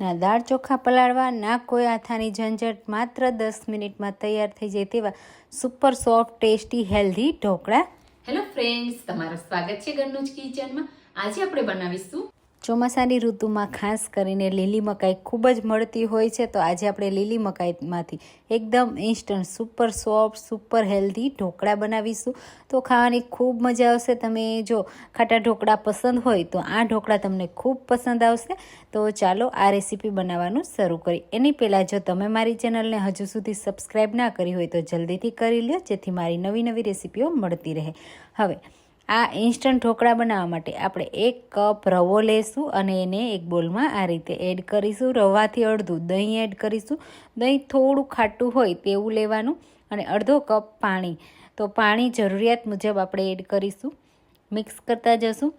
ના, દાળ ચોખા પલાળવા, ના, કોઈ આથાની ઝંઝટ, માત્ર દસ મિનિટમાં તૈયાર થઈ જાય તેવા super soft tasty healthy dhokla. Hello friends તમારું સ્વાગત છે ઘરનું જ કિચનમાં આજે આપણે બનાવીશું ચોમાસાની ઋતુમાં ખાસ કરીને લીલી મકાઈ ખૂબ જ મળતી હોય છે, તો આજે આપણે લીલી મકાઈમાંથી એકદમ instant super soft super healthy dhokla બનાવીશું. તો ખાવાની ખૂબ મજા આવશે. તમે જો ખાટા ઢોકળા પસંદ હોય, તો આ ઢોકળા તમને ખૂબ પસંદ આવશે. તો ચાલો આ રેસીપી બનાવવાનું શરૂ કરી એની પહેલાં જો તમે મારી ચેનલને હજુ સુધી સબસ્ક્રાઈબ ના કરી હોય, તો જલ્દીથી કરી લ્યો, જેથી મારી નવી નવી રેસીપીઓ મળતી રહે. હવે આ ઇન્સ્ટન્ટ ઢોકળા બનાવવા માટે આપણે એક કપ રવો લેશું અને એને એક બોલમાં આ રીતે એડ કરીશું. રવાથી અડધું દહીં એડ કરીશું. દહીં થોડું ખાટું હોય તેવું લેવાનું અને અડધો કપ પાણી. તો પાણી જરૂરિયાત મુજબ આપણે એડ કરીશું. મિક્સ કરતા જશું.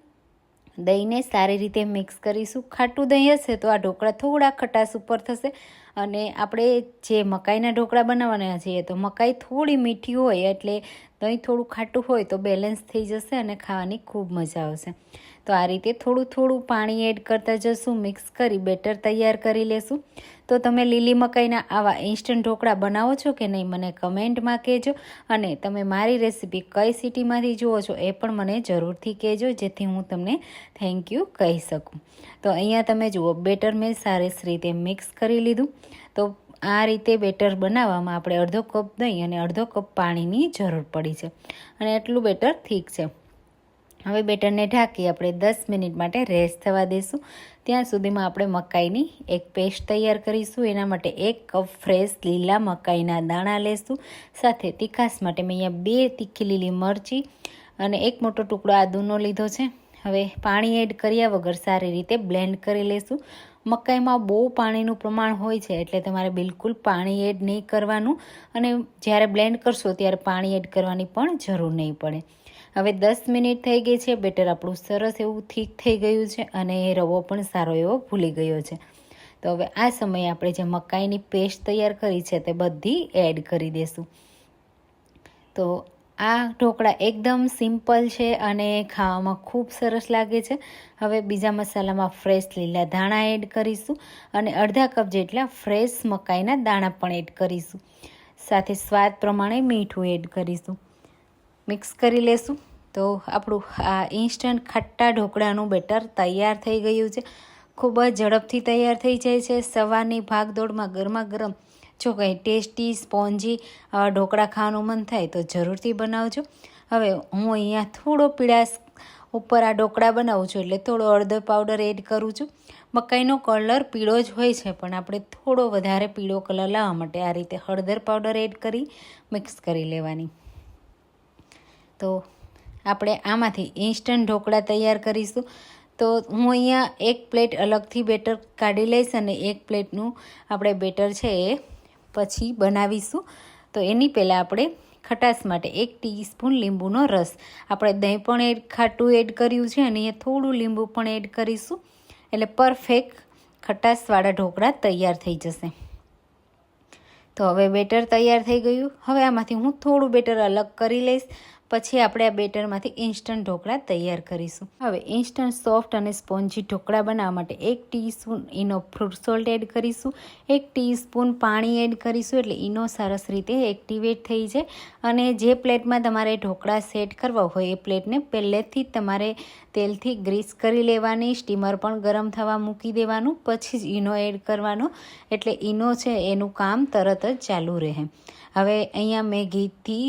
દહીંને સારી રીતે મિક્સ કરીશું. ખાટું દહીં હશે તો આ ઢોકળા થોડા ખટાશ ઉપર થશે અને આપણે જે મકાઈના ઢોકળા બનાવવાના છીએ તો મકાઈ થોડી મીઠી હોય એટલે દહીં થોડું ખાટું હોય તો બેલેન્સ થઈ જશે અને ખાવાની ખૂબ મજા આવશે. તો આ રીતે થોડું થોડું પાણી એડ કરતા જશું મિક્સ કરી બેટર તૈયાર કરી લેશું. તો તમે લીલી મકાઈના આવા ઇન્સ્ટન્ટ ઢોકળા બનાવો છો કે નહીં, મને કમેન્ટમાં કહેજો. અને તમે મારી રેસીપી કઈ સિટીમાંથી જુઓ છો એ પણ મને જરૂરથી કહેજો, જેથી હું તમને થેન્ક યુ કહી શકું. તો અહીંયા તમે જુઓ બેટર મેં સારી રીતે મિક્સ કરી લીધું. તો આ રીતે બેટર બનાવવામાં આપણે અડધો કપ દહીં અને અડધો કપ પાણીની જરૂર પડી છે અને એટલું બેટર ઠીક છે. હવે બેટરને ઢાંકી આપણે દસ મિનિટ માટે રેસ્ટ થવા દઈશું ત્યાં સુધીમાં આપણે મકાઈની એક પેસ્ટ તૈયાર કરીશું. એના માટે એક કપ ફ્રેશ લીલા મકાઈના દાણા લેશું. સાથે તીખાસ માટે મેં અહીંયા બે તીખી લીલી મરચી અને એક મોટો ટુકડો આદુનો લીધો છે. હવે પાણી એડ કર્યા વગર સારી રીતે બ્લેન્ડ કરી લેશું. મકાઈમાં બહુ પાણીનું પ્રમાણ હોય છે એટલે તમારે બિલકુલ પાણી એડ નહીં કરવાનું અને જ્યારે બ્લેન્ડ કરશો ત્યારે પાણી એડ કરવાની પણ જરૂર નહીં પડે. હવે દસ મિનિટ થઈ ગઈ છે, બેટર આપણું સરસ એવું થીક થઈ ગયું છે અને રવો પણ સારો એવો ભૂલી ગયો છે. તો હવે આ સમયે આપણે જે મકાઈની પેસ્ટ તૈયાર કરી છે તે બધી એડ કરી દઈશું તો આ ઢોકળા એકદમ સિમ્પલ છે અને ખાવામાં ખૂબ સરસ લાગે છે. હવે બીજા મસાલામાં ફ્રેશ લીલા ધાણા એડ કરીશું અને અડધા કપ જેટલા ફ્રેશ મકાઈના દાણા પણ એડ કરીશું. સાથે સ્વાદ પ્રમાણે મીઠું એડ કરીશું. મિક્સ કરી લેશું. તો આપણું આ ઇન્સ્ટન્ટ ખટ્ટા ઢોકળાનું બેટર તૈયાર થઈ ગયું છે. ખૂબ જ ઝડપથી તૈયાર થઈ જાય છે. સવારની ભાગદોડમાં ગરમા ગરમ જો કંઈ ટેસ્ટી, સ્પોન્જી ઢોકળા ખાવાનું મન થાય તો જરૂરથી બનાવજો. હવે હું અહીંયા થોડો પીળાશ ઉપર આ ઢોકળા બનાવું છું એટલે થોડો અડધો પાવડર એડ કરું છું. મકાઈનો કલર પીળો જ હોય છે, પણ આપણે થોડો વધારે પીળો કલર લાવવા માટે આ રીતે હળદર પાવડર એડ કરી મિક્સ કરી લેવાની. તો આપણે આમાંથી ઇન્સ્ટન્ટ ઢોકળા તૈયાર કરીશું. તો હું અહીંયા એક પ્લેટ અલગથી બેટર કાઢી લઈશ અને એક પ્લેટનું આપણે બેટર છે એ પછી બનાવીશું. તો એની પહેલાં આપણે ખટાશ માટે એક ટીસ્પૂન લીંબુનો રસ. આપણે દહીં પણ એડ, ખાટું એડ કર્યું છે અને અહીંયા થોડું લીંબુ પણ એડ કરીશું. એટલે પરફેક્ટ ખટાશવાળા ઢોકળા તૈયાર થઈ જશે. તો હવે બેટર તૈયાર થઈ ગયું. હવે આમાંથી હું થોડું બેટર અલગ કરી લઈશ. પછી આપણે આ બેટરમાંથી ઇન્સ્ટન્ટ ઢોકળા તૈયાર કરીશું. હવે ઇન્સ્ટન્ટ સોફ્ટ અને સ્પોન્જી ઢોકળા બનાવવા માટે એક teaspoon Eno fruit salt add કરીશું. એક ટીસ્પૂન પાણી એડ કરીશું એટલે ઈનો સરસ રીતે એક્ટિવેટ થઈ જાય. અને જે પ્લેટમાં તમારે ઢોકળા સેટ કરવા હોય એ પ્લેટને પહેલેથી જ તમારે તેલથી ગ્રીસ કરી લેવાની, સ્ટીમર પણ ગરમ થવા મૂકી દેવાનું, પછી જ ઈનો એડ કરવાનો. એટલે ઈનો છે એનું કામ તરત જ ચાલુ રહે. હવે અહીંયા મેં ઘીથી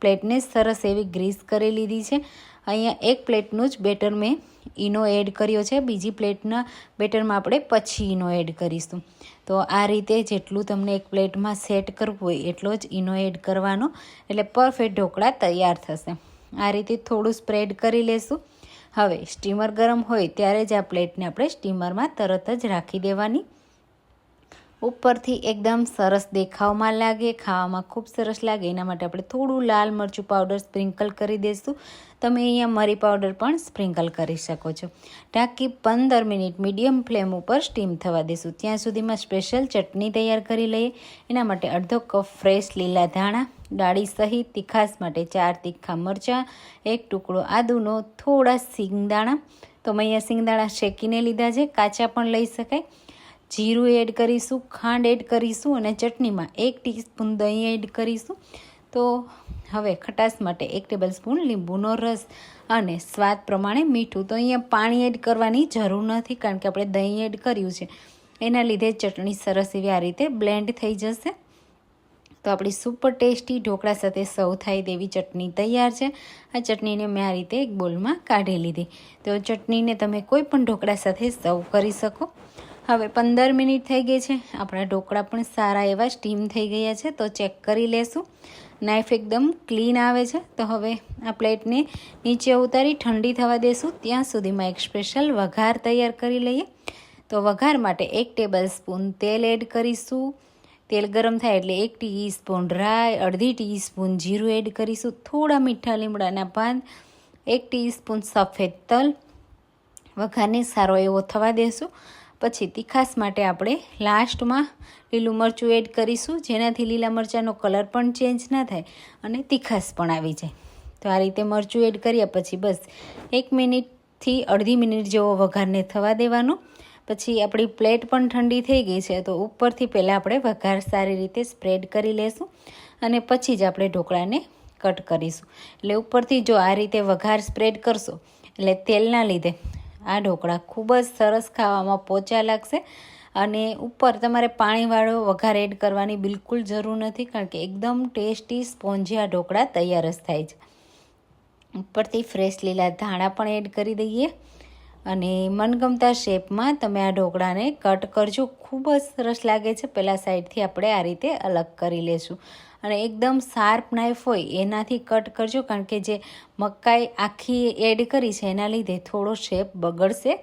પ્લેટને સરસ એવી ગ્રીસ કરી લીધી છે. અહીંયા એક પ્લેટનું જ બેટર મેં ઈનો એડ કર્યો છે. બીજી પ્લેટના બેટરમાં આપણે પછી ઈનો એડ કરીશું. તો આ રીતે જેટલું તમને એક પ્લેટમાં સેટ કરવું હોય એટલો જ ઈનો એડ કરવાનો. એટલે પરફેક્ટ ઢોકળા તૈયાર થશે. આ રીતે થોડું સ્પ્રેડ કરી લેશું. હવે સ્ટીમર ગરમ હોય ત્યારે જ આ પ્લેટને આપણે સ્ટીમરમાં તરત જ રાખી દેવાની. ઉપરથી એકદમ સરસ દેખાવમાં લાગે, ખાવામાં ખૂબ સરસ લાગે. એના માટે આપણે થોડું લાલ મરચું પાવડર સ્પ્રિંકલ કરી દઈશું. તમે અહીંયા મરી પાવડર પણ સ્પ્રિંકલ કરી શકો છો. ઢાંકી પંદર મિનિટ મીડિયમ ફ્લેમ ઉપર સ્ટીમ થવા દઈશું. ત્યાં સુધીમાં સ્પેશિયલ ચટણી તૈયાર કરી લઈએ. એના માટે અડધો કપ ફ્રેશ લીલા ધાણા, ડાળી સહિત તીખાસ માટે ચાર તીખા મરચાં, એક ટુકડો આદુનો થોડા સિંગદાણા. તો મેં અહીંયા સિંગદાણા શેકીને લીધા છે. કાચા પણ લઈ શકાય. જીરું એડ કરીશું, ખાંડ એડ કરીશું અને ચટણીમાં એક ટીસ્પૂન દહીં એડ કરીશું. તો હવે ખટાશ માટે એક ટેબલ સ્પૂન લીંબુનો રસ અને સ્વાદ પ્રમાણે મીઠું. તો અહીંયા પાણી એડ કરવાની જરૂર નથી કારણ કે આપણે દહીં એડ કર્યું છે. એના લીધે ચટણી સરસ એવી આ રીતે બ્લેન્ડ થઈ જશે. તો આપણી સુપર ટેસ્ટી ઢોકળા સાથે સર્વ થાય તેવી ચટણી તૈયાર છે. આ ચટણીને મેં આ રીતે એક બોલમાં કાઢી લીધી. તો ચટણીને તમે કોઈ પણ ઢોકળા સાથે સર્વ કરી શકો. હવે પંદર મિનિટ થઈ ગઈ છે. આપણા ઢોકળા પણ સારા એવા સ્ટીમ થઈ ગયા છે. તો ચેક કરી લેશું. નાઇફ એકદમ ક્લીન આવે છે. તો હવે આ પ્લેટને નીચે ઉતારી ઠંડી થવા દેશું. ત્યાં સુધીમાં એક સ્પેશિયલ વઘાર તૈયાર કરી લઈએ. તો વઘાર માટે એક ટેબલ સ્પૂન તેલ એડ કરીશું. તેલ ગરમ થાય એટલે એક ટીસ્પૂન રાઈ અડધી ટીસ્પૂન જીરું એડ કરીશું. થોડા મીઠા લીમડાના પાન, એક ટીસ્પૂન સફેદ તલ. વઘારને સારો એવો થવા દેશું. પછી તીખાસ માટે આપણે લાસ્ટમાં લીલું મરચું એડ કરીશું. જેનાથી લીલા મરચાંનો કલર પણ ચેન્જ ના થાય અને તીખાસ પણ આવી જાય. તો આ રીતે મરચું એડ કર્યા પછી બસ એક મિનિટથી અડધી મિનિટ જેવો વઘારને થવા દેવાનો. પછી આપણી પ્લેટ પણ ઠંડી થઈ ગઈ છે, તો ઉપરથી પહેલાં આપણે વઘાર સારી રીતે સ્પ્રેડ કરી લેશું અને પછી જ આપણે ઢોકળાને કટ કરીશું. એટલે ઉપરથી જો આ રીતે વઘાર સ્પ્રેડ કરશો, એટલે તેલના લીધે આ ઢોકળા ખૂબ જ સરસ ખાવામાં પોચા લાગશે અને ઉપર તમારે પાણીવાળો વઘાર એડ કરવાની બિલકુલ જરૂર નથી કારણ કે એકદમ ટેસ્ટી સ્પોન્જી આ ઢોકળા તૈયાર જ થાય છે. ઉપરથી ફ્રેશ લીલા ધાણા પણ એડ કરી દઈએ અને મનગમતા શેપમાં તમે આ ઢોકળાને કટ કરજો. ખૂબ જ સરસ લાગે છે. પહેલાં સાઈડથી આપણે આ રીતે અલગ કરી લેશું. અને એકદમ શાર્પ નાઇફ હોય, એનાથી કટ કરજો. કારણ કે જે મકાઈ આખી એડ કરી છે, એના લીધે થોડો શેપ બગડશે.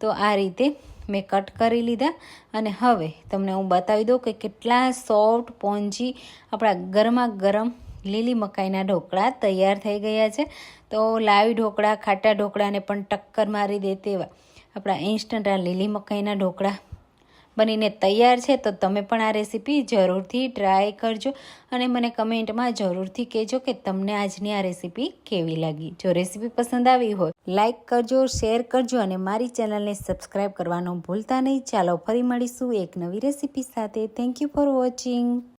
તો આ રીતે મેં કટ કરી લીધા. અને હવે તમને હું બતાવી દઉં કે કેટલા સોફ્ટ પોન્જી આપણા ગરમા ગરમ લીલી મકાઈના ઢોકળા તૈયાર થઈ ગયા છે. તો લાવી ઢોકળા, ખાટા ઢોકળાને પણ ટક્કર મારી દે તેવા આપણા ઇન્સ્ટન્ટ આ લીલી મકાઈના ઢોકળા. બનીને તૈયાર છે, તો તમે પણ આ રેસીપી જરૂરથી ટ્રાય કરજો અને મને કમેન્ટમાં જરૂરથી કહેજો કે તમને આજની આ રેસીપી કેવી લાગી. જો રેસીપી પસંદ આવી હોય લાઇક કરજો, શેર કરજો અને મારી ચેનલને સબસ્ક્રાઈબ કરવાનું ભૂલતા નહીં. ચાલો ફરી મળીશું એક નવી રેસીપી સાથે. Thank you for watching